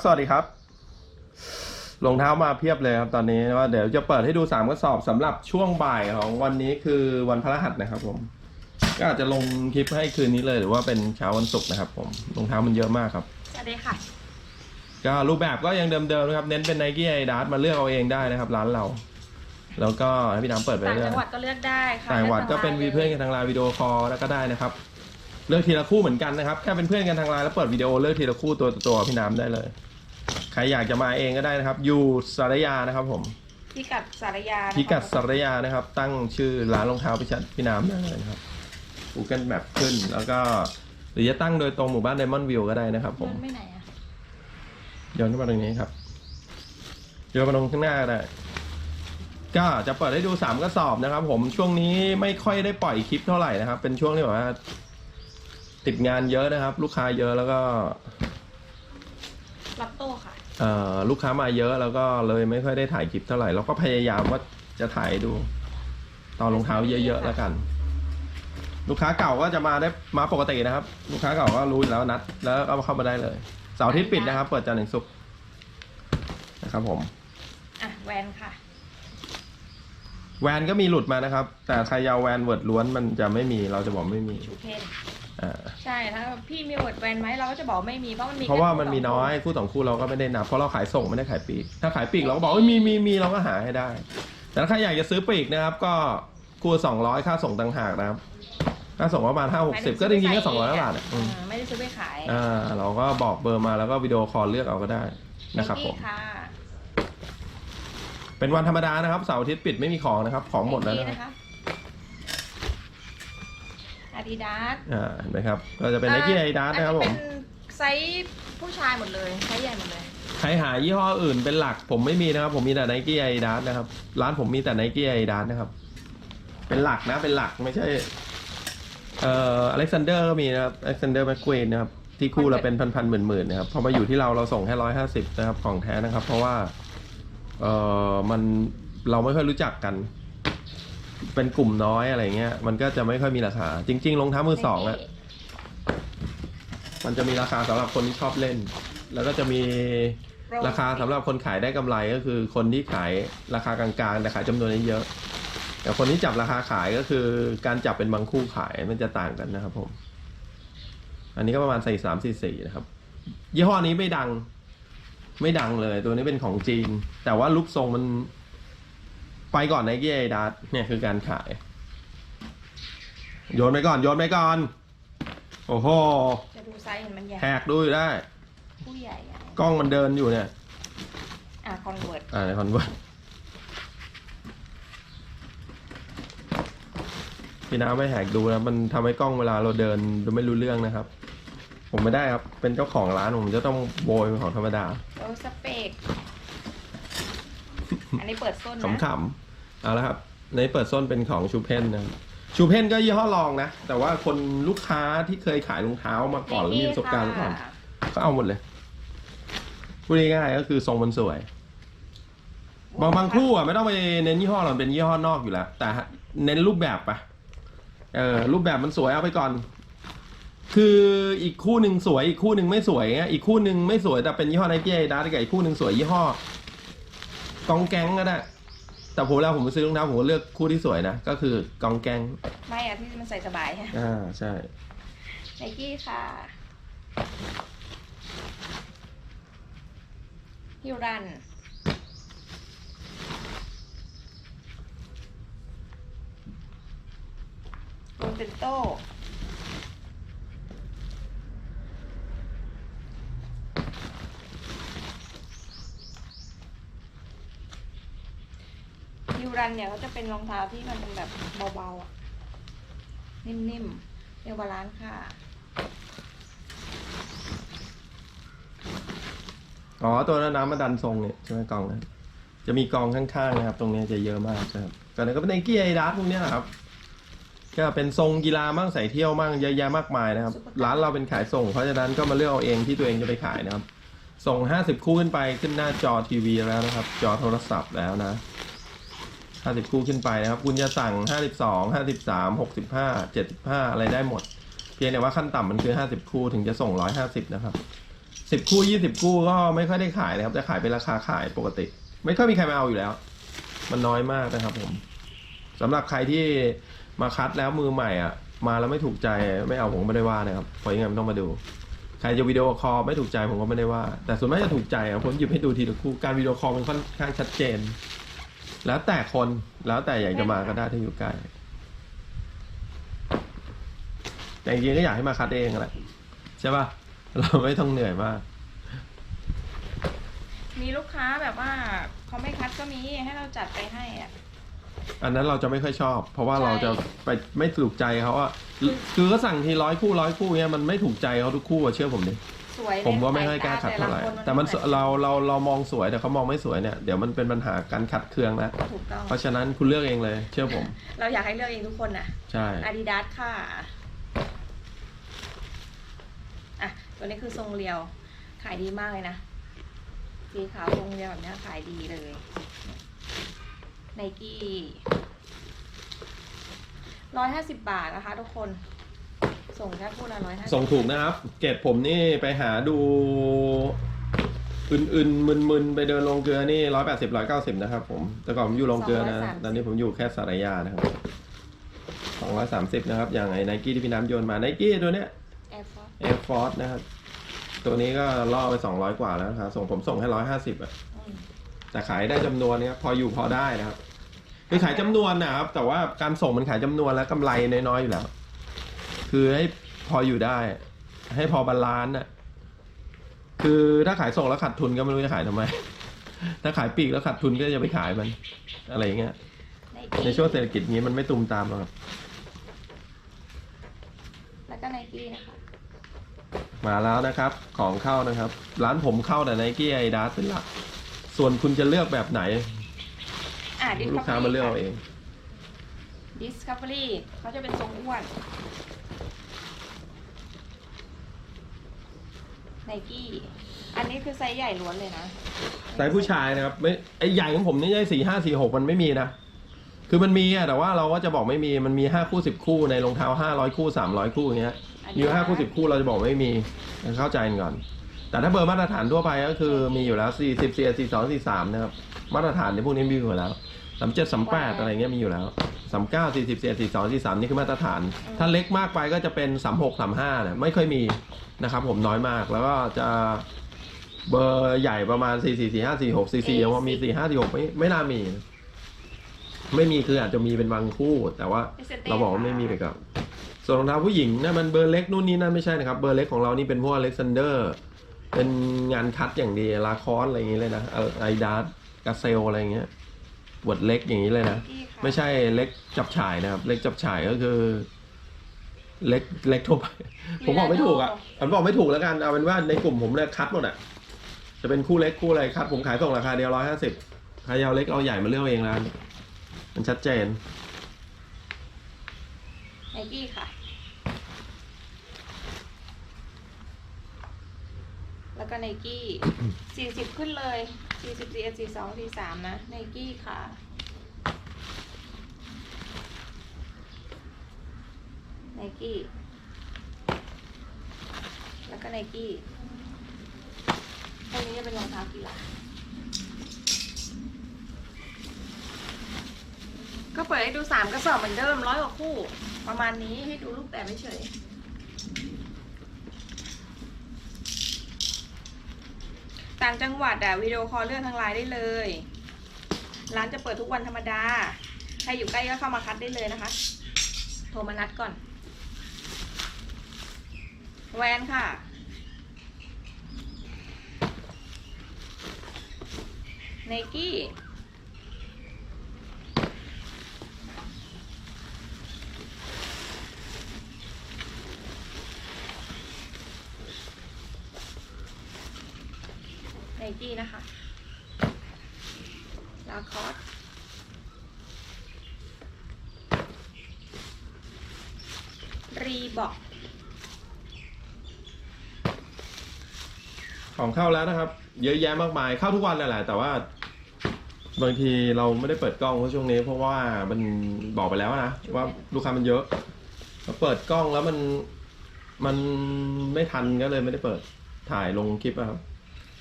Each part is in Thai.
ครับสวัสดีครับรองเท้ามาเพียบเลยครับตอนนี้ว่าเดี๋ยวจะเปิดให้ดูสามกระสอบสำหรับช่วงบ่ายของวันนี้คือวันพฤหัสนะครับผมก็อาจจะลงคลิปให้คืนนี้เลยหรือว่าเป็นเช้าวันศุกร์นะครับ ผมรองเท้ามันเยอะมากครับสวัสดีค่ะ ก็รูปแบบก็ยังเดิมๆนะครับ เน้นเป็น n นกี้ไอด s มาเลือกเอาเองได้นะครับ ร้านเรา แล้วก็ให้พี่น้ำเปิดไปต่างเรื่อจัยงหวัดก็เลือกได้ค่ะต่างจังหวัดก็เป็นวีเพื่อนกันทางไลน์วิดีโอคอลแล้วก็ได้นะครับเลือกทีละคู่เหมือนกันนะครับแค่เป็นเพื่อนกันทางไลน์แล้วเปิดวิดีโอเลือกทีละคู่ตัวต่อตัวพี่น้ำได้เลย ใครอยากจะมาเองก็ได้นะครับ อยู่สารยานะครับ ผมพิกัดสารยาพิกัดสารยานะครับ ตั้งชื่อร้านรองเท้าพิชัดพี่น้ำได้เลยนะครับ Google Map ขึ้น แล้วก็ หรือจะตั้งโดยตรงหมู่บ้านไดมอนด์วิวก็ได้นะครับ ผมไม่ไหนอะย้อนขึ้นมาตรงนี้ครับย้อนมาตรงข้างหน้าก็ได้ก็จะเปิดให้ดูสามกระสอบนะครับ ผมช่วงนี้ไม่ค่อยได้ปล่อยคลิปเท่าไหร่นะครับ เป็นช่วงที่แบบว่าติดงานเยอะนะครับ ลูกค้าเยอะแล้วก็ รับโต้ค่ะ เอ่อลูกค้ามาเยอะแล้วก็เลยไม่ค่อยได้ถ่ายคลิปเท่าไหร่แล้วก็พยายามว่าจะถ่ายให้ดู ตอนรองเท้าเยอะๆแล้วกัน ลูกค้าเก่าก็จะมาได้มาปกตินะครับ ลูกค้าเก่าก็รู้อยู่แล้วนัด แล้วก็เข้ามาได้เลยเสาร์อาทิตย์ปิดนะครับ เปิดจันทร์ถึงศุกร์นะครับผม อะแวนค่ะ แวนก็มีหลุดมานะครับ แต่ใครยาวแวนเวิร์ดล้วนมันจะไม่มีเราจะบอกไม่มี ชูเพน อ่าใช่ถ้าพี่มีเวิร์ดแวนไหมเราก็จะบอกไม่มีเพราะมันมีเพราะว่ามันมีแค่น้อยคู่สองคู่เราก็ไม่ได้นับเพราะเราขายส่งไม่ได้ขายปลีกถ้าขายปลีกเราก็บอกว่ามีมีมีเราก็หาให้ได้ แต่ถ้าใครอยากจะซื้อปลีกนะครับ ก็คู่สองร้อยค่าส่งต่างหากนะครับค่าส่งประมาณห้าหกสิบก็จริงๆก็สองร้อยบาทอะอืมอ่าไม่ได้ซื้อไปขายอ่าเราก็บอกเบอร์มาแล้วก็วิดีโอคอลเลือกเอาก็ได้นะครับผมค่ะเป็นวันธรรมดานะครับเสาร์อาทิตย์ปิดไม่มีของนะครับ ของหมดแล้วนะครับ อาดิดาสอ่าเห็นไหมครับ ก็จะเป็นไนกี้ไอดาสนะครับผมเป็นไซส์ผู้ชายหมดเลยไซส์ใหญ่หมดเลย ใครหายี่ห้ออื่นเป็นหลักผมไม่มีนะครับ ผมมีแต่ไนกี้ไอด s นะครับ ร้านผมมีแต่ไนกี้ไอด s นะครับ เป็นหลักนะ เป็นหลักไม่ใช่ เอ่ออเล็กซานเดอร์ก็มีนะครับอเล็กซานเดอร์แมคควีนนะครับ ที่คู่ละเป็นพันๆหมื่นๆนะครับ พอมาอยู่ที่เราเราส่งแค่ร้อยห้าสิบนะครับ ของแท้นะครับ เพราะว่า เอ่อ มันเราไม่ค่อยรู้จักกัน เป็นกลุ่มน้อยอะไรเงี้ย มันก็จะไม่ค่อยมีราคา จริง ๆ รองเท้ามือสองอะมันจะมีราคาสำหรับคนที่ชอบเล่น แล้วก็จะมีราคาสำหรับคนขายได้กำไรก็คือ คนที่ขายราคากลางๆแต่ขายจำนวนเยอะๆแต่คนที่จับราคาขายก็คือ การจับเป็นบางคู่ขายมันจะต่างกันนะครับผม อันนี้ก็ประมาณใส่สามสี่สี่นะครับ ยี่ห้อนี้ไม่ดัง ไม่ดังเลย ตัวนี้เป็นของจีน แต่ว่าลุกทรงมัน ไปก่อนไนกี้ไอดัสเนี่ยคือการขาย โยนไปก่อน โยนไปก่อน โอ้โห จะดูไซส์เห็นมันใหญ่แหกดูอยู่ได้ ผู้ใหญ่อะกล้องมันเดินอยู่เนี่ย อะคอนเวิร์ตอ่าในคอนเวิร์ตพี่น้าไม่แหกดูนะมันทำให้กล้องเวลาเราเดินดูไม่รู้เรื่องนะครับ ผมไม่ได้ครับ เป็นเจ้าของร้านผมจะต้องโบยเป็นของธรรมดาโรสเปก อันนี้เปิดส้นนะขำๆเอาละครับในเปิดส้นเป็นของชูเพนนะครับชูเพนก็ยี่ห้อรองนะ แต่ว่าคนลูกค้าที่เคยขายรองเท้ามาก่อนแล้วมีประสบการณ์มาก่อน ค่ะก็เอาหมดเลยพูดง่ายๆก็คือทรงมันสวย บางบางคู่อะไม่ต้องไปเน้นยี่ห้อหรอกเป็นยี่ห้อนอกอยู่แล้ว แต่เน้นรูปแบบปะเออรูปแบบมันสวยเอาไปก่อน คืออีกคู่หนึ่งสวยอีกคู่หนึ่งไม่สวยเงี้ยอีกคู่หนึ่งไม่สวยแต่เป็นยี่ห้อไนกี้ไอดาร์กับอีกคู่หนึ่งสวยยี่ห้อ กองแก๊งก็ได้ แต่ผมแล้วผมไปซื้อรองเท้าผมก็เลือกคู่ที่สวยนะ ก็คือกองแก๊งไม่อะที่มันใส่สบายฮะอ่าใช่ไนกี้ค่ะฮิวรันโรเซนโต ยูรันเนี่ยเขาจะเป็นรองเท้าที่มันเป็นแบบเบาๆอะนิ่มๆเรียกว่าร้านค่ะ อ๋อตัวนั้นน้ำมาดันทรงเนี่ยใช่ไหมกองนั้นจะมีกองข้างๆนะครับ ตรงนี้จะเยอะมากนะครับก็นั้นก็เป็นไนกี้ไอดาร์พวกเนี้ยแหละครับ ก็เป็นทรงกีฬามั่งใส่เที่ยวมั่งเยอะแยะมากมายนะครับ ร้านเราเป็นขายส่ง เพราะฉะนั้นก็มาเลือกเอาเองที่ตัวเองจะไปขายนะครับ ส่ง 50 คู่ขึ้นไปขึ้นหน้าจอทีวีแล้วนะครับ จอโทรศัพท์แล้วนะ 50 คู่ขึ้นไปนะครับ คุณจะสั่ง 52 53 65 75 อะไรได้หมด เพียงแต่ว่าขั้นต่ำมันคือ 50 คู่ถึงจะส่ง 150 นะครับสิบคู่ยี่สิบคู่ก็ไม่ค่อยได้ขายเลยครับ จะขายเป็นราคาขายปกติ ไม่ค่อยมีใครมาเอาอยู่แล้ว มันน้อยมากนะครับผมสำหรับใครที่มาคัดแล้วมือใหม่อะ มาแล้วไม่ถูกใจไม่เอาผมไม่ได้ว่านะครับเพราะยังไงมันต้องมาดูใครจะวิดีโอคอลไม่ถูกใจผมก็ไม่ได้ว่า แต่ส่วนมากจะถูกใจอะผมหยิบให้ดูทีละคู่การวิดีโอคอลมันค่อนข้างชัดเจน แล้วแต่คนแล้วแต่อยากจะมาก็ได้ถ้าอยู่ใกล้แต่จริงๆก็อยากให้มาคัดเองแหละใช่ป่ะเราไม่ต้องเหนื่อยมาก มีลูกค้าแบบว่าเขาไม่คัดก็มีให้เราจัดไปให้อะอันนั้นเราจะไม่ค่อยชอบ เพราะว่าใช่เราจะไปไม่ถูกใจเขาอะคือก็สั่งทีร้อยคู่ร้อยคู่เนี้ยมันไม่ถูกใจเขาทุกคู่อะเชื่อผมดิ สวยผมว่าไม่ค่อยกล้าคัดเท่าไหร่ แต่มันสเราเราเรามองสวยแต่เขามองไม่สวยเนี่ยเดี๋ยวมันเป็นปัญหาการขัดเคืองแล้วถูกต้องเพราะฉะนั้นคุณเลือกเองเลย เชื่อผม เราอยากให้เลือกเองทุกคนนะใช่อาดิดาสค่ะอะตัวนี้คือทรงเรียว ขายดีมากเลยนะสีขาวทรงเรียวแบบเนี้ยขายดีเลยไนกี้ร้อยห้าสิบบาทนะคะทุกคน ส่งแค่คู่ละร้อยห้าสิบส่งถูกนะครับ เกรดผมนี่ไปหาดู อื่นๆมึนๆ ไปเดินลงเกลือนี่ร้อยแปดสิบร้อยเก้าสิบนะครับผม แต่ก่อนผมอยู่ลงเกลือนะ ตอนนี้ผมอยู่แค่สารยานะครับสองร้อยสามสิบนะครับ อย่างไอ้ไนกี้ที่พี่น้ำโยนมาไนกี้ตัวเนี้ยแอร์ฟอร์ Air Force นะครับ ตัวนี้ก็ล่อไปสองร้อยกว่าแล้วนะครับส่งผมส่งให้ร้อยห้าสิบอะแต่ขายได้จำนวนนะครับพออยู่พอได้นะครับคือขายจำนวนนะครับ แต่ว่าการส่งมันขายจำนวนแล้วกำไรน้อยๆอยู่แล้ว คือให้พออยู่ได้ ให้พอบาลานซ์น่ะ คือถ้าขายส่งแล้วขาดทุนก็ไม่รู้จะขายทำไม ถ้าขายปลีกแล้วขาดทุนก็จะไปขายมัน อะไรอย่างเงี้ย ในช่วงเศรษฐกิจนี้มันไม่ตุมตามหรอกครับแล้วก็ไนกี้นะคะมาแล้วนะครับ ของเข้านะครับ ร้านผมเข้าแต่ไนกี้ไอดาเป็นหลัก ส่วนคุณจะเลือกแบบไหน อะลูกค้ามาเลือกเอาเอง Discovery เขาจะเป็นทรงอ้วน ไนกี้อันนี้คือไซส์ใหญ่ล้วนเลยนะไซส์ผู้ชายนะครับไม่ไอใหญ่ของผมนี่ใช่สี่ห้าสี่หกมันไม่มีนะ คือมันมีอะแต่ว่าเราก็จะบอกไม่มีมันมีห้าคู่สิบคู่ในรองเท้าห้าร้อยคู่สามร้อยคู่อย่างเงี้ยอันมีนี้ห้าคู่สิบคู่เราจะบอกไม่มีเข้าใจกันก่อน แต่ถ้าเบอร์มาตรฐานทั่วไปก็คือมีอยู่แล้วสี่สิบสี่สี่สองสี่สามนะครับมาตรฐานในพวกนี้มีอยู่แล้ว สามเจ็ดสามแปดอะไรเงี้ยมีอยู่แล้วสามเก้าสี่สิบสี่สี่สองสี่สามนี่คือมาตรฐาน ถ้าเล็กมากไปก็จะเป็นสามหกสามห้าเนี่ยไม่ค่อยมีนะครับผมน้อยมากแล้วก็จะเบอร์ใหญ่ประมาณสี่สี่สี่ห้าสี่หกสี่สี่ยังว่ามีสี่ห้าสี่หกไม่ไม่น่ามี ไม่มีคืออาจจะมีเป็นบางคู่ แต่ว่าเราบอกว่าไม่มีไปก่อนส่วนรองเท้าผู้หญิงนะมันเบอร์เล็กนู่นนี่นั่นไม่ใช่นะครับ เบอร์เล็กของเรานี่เป็นพวกอเล็กซานเดอร์เป็นงานคัดอย่างดีลาคอสอะไรอย่างนี้เลยนะไอดาสกาเซลอะไรอย่างเงี้ย บทเล็กอย่างนี้เลยนะ Nike ค่ะไม่ใช่เล็กจับฉ่ายนะครับ เล็กจับฉ่ายก็คือ เล็กเล็กทั่วไปผมบอกไม่ถูกอะผมบอกไม่ถูกแล้วกันเอาเป็นว่าในกลุ่มผมเนี่ยคัดหมดอะจะเป็นคู่เล็กคู่อะไรคัดผมขายส่งราคาเดียวร้อยห้าสิบใครเอาเล็กเอาใหญ่มาเลือกเอาเองร้านมันชัดเจนไนกี้ค่ะ แล้ว ก็ไนกี้สี่สิบขึ้นเลยสี่สิบสี่สี่สองสี่สามนะไนกี้ค่ะไนกี้แล้วก็ไนกี้พวกนี้จะเป็นรองเท้ากีฬาก็เปิดให้ดูสามกระสอบเหมือนเดิมร้อยกว่าคู่ ประมาณนี้ให้ดูรูปแบบไม่เฉย ต่างจังหวัดอะวิดีโอคอลเลื่องทางไลน์ได้เลย ร้านจะเปิดทุกวันธรรมดา ใครอยู่ใกล้ก็เข้ามาคัดได้เลยนะคะ โทรมานัดก่อน แวนค่ะไนกี้ ไนกี้นะคะลาคอสรีบอกของเข้าแล้วนะครับ เยอะแยะมากมายเข้าทุกวันแหละแต่ว่าบางทีเราไม่ได้เปิดกล้องเพราะช่วงนี้ เพราะว่ามันบอกไปแล้วนะว่าลูกค้ามันเยอะพอเปิดกล้องแล้วมันมันไม่ทันก็เลยไม่ได้เปิดถ่ายลงคลิปอะครับ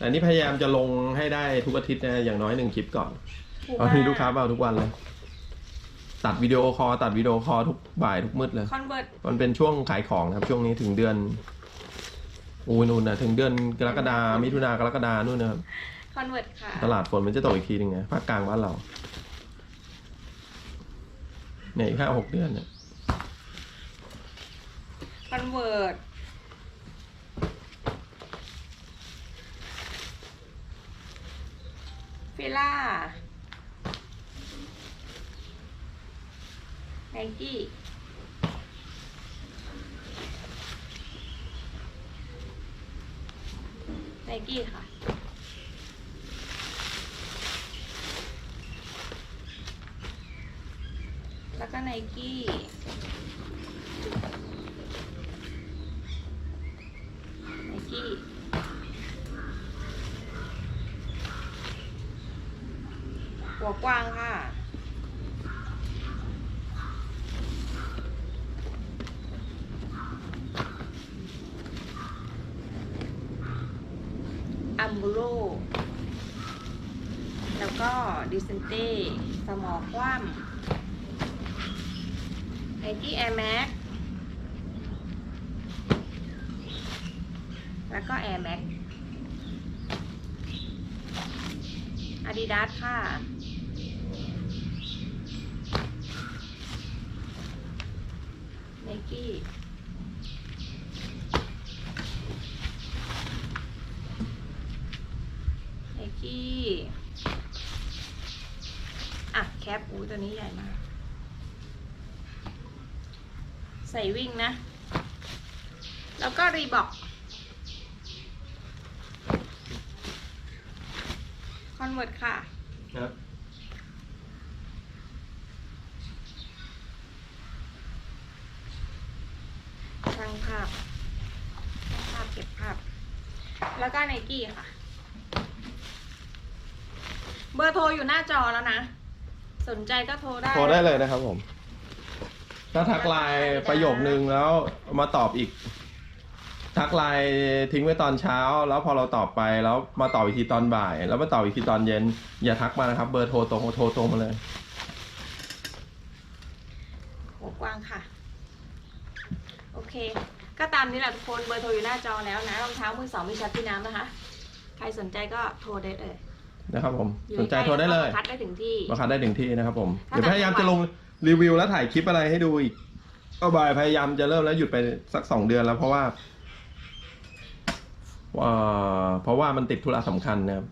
อันนี้พยายามจะลงให้ได้ทุกอาทิตย์นะอย่างน้อยหนึ่งคลิปก่อนถูกตอนนี้ลูกค้ามาเอาทุกวันเลย ตัดวิดีโอคอลตัดวิดีโอคอลทุกบ่ายทุกมืดเลย คอนเวิร์ตมันเป็นช่วงขายของนะครับ ช่วงนี้ถึงเดือนอูยนู่นนะถึงเดือนกรกฎามิถุนากรกฎานู่นนะครับคอนเวิร์ตค่ะ ตลาดฝนมันจะตกอีกทีหนึ่งไงภาคกลางบ้านเราเนี่ยอีกแค่หกเดือนเนี่ยคอนเวิร์ต ฟิล่าไนกี้ไนกี้ค่ะแล้วก็ไนกี้ไนกี้ หัวกว้างค่ะ อัมบูโรแล้วก็ดิเซนเต้ สมอคว่ำไนกี้แอร์แม็กแล้วก็ Air Max Adidas ค่ะ Nike ไนกี้อะแคปอุ้ตัวนี้ใหญ่มาก ใส่วิ่งนะ แล้วก็รีบอกคอนเวิร์ตค่ะ ครับ ช่างภาพช่างภาพเก็บภาพ แล้วก็ไนกี้ค่ะ เบอร์โทรอยู่หน้าจอแล้วนะ สนใจก็โทรได้ โทรได้เลยนะครับผม ถ้าทักไลน์ประโยคนึงแล้วมาตอบอีก ทักไลน์ทิ้งไว้ตอนเช้า แล้วพอเราตอบไปแล้วมาตอบอีกทีตอนบ่าย แล้วมาตอบอีกทีตอนเย็น อย่าทักมานะครับ เบอร์โทรตรงโทรตรงมาเลย หัวกว้างค่ะ โอ เค ก็ตามนี้แหละทุกคนเบอร์โทรอยู่หน้าจอแล้วนะรองเท้ามือสองมีชัดพี่น้ำนะคะ ใครสนใจก็โทรได้เลยนะครับผมอยู่สนใจโทรได้เลยใกๆคัดได้ถึงที่ราคาได้ถึงที่นะครับผมถ้าเดี๋ยวพยายามจะลงรีวิวและถ่ายคลิปอะไรให้ดูอีกก็บายพยายามจะเริ่มแล้วหยุดไปสักสองเดือนแล้วเพราะว่าเอ่อเพราะว่ามันติดธุระสำคัญนะครับ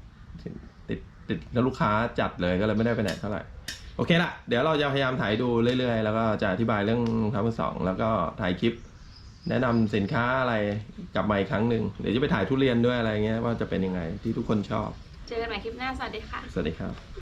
ติดติดแล้วลูกค้าจัดเลยก็เลยไม่ได้ไปไหนเท่าไหร่โอเคละเดี๋ยวเราจะพยายามถ่ายดูเรื่อยๆ แล้วก็จะอธิบายเรื่องรองเท้ามือสองแล้วก็ถ่ายคลิป แนะนำสินค้าอะไรกลับมาอีกครั้งหนึ่งเดี๋ยวจะไปถ่ายทุเรียนด้วยอะไรเงี้ยว่าจะเป็นยังไงที่ทุกคนชอบ เจอกันใหม่คลิปหน้าสวัสดีค่ะ สวัสดีครับ